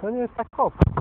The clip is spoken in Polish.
To nie jest tak hop.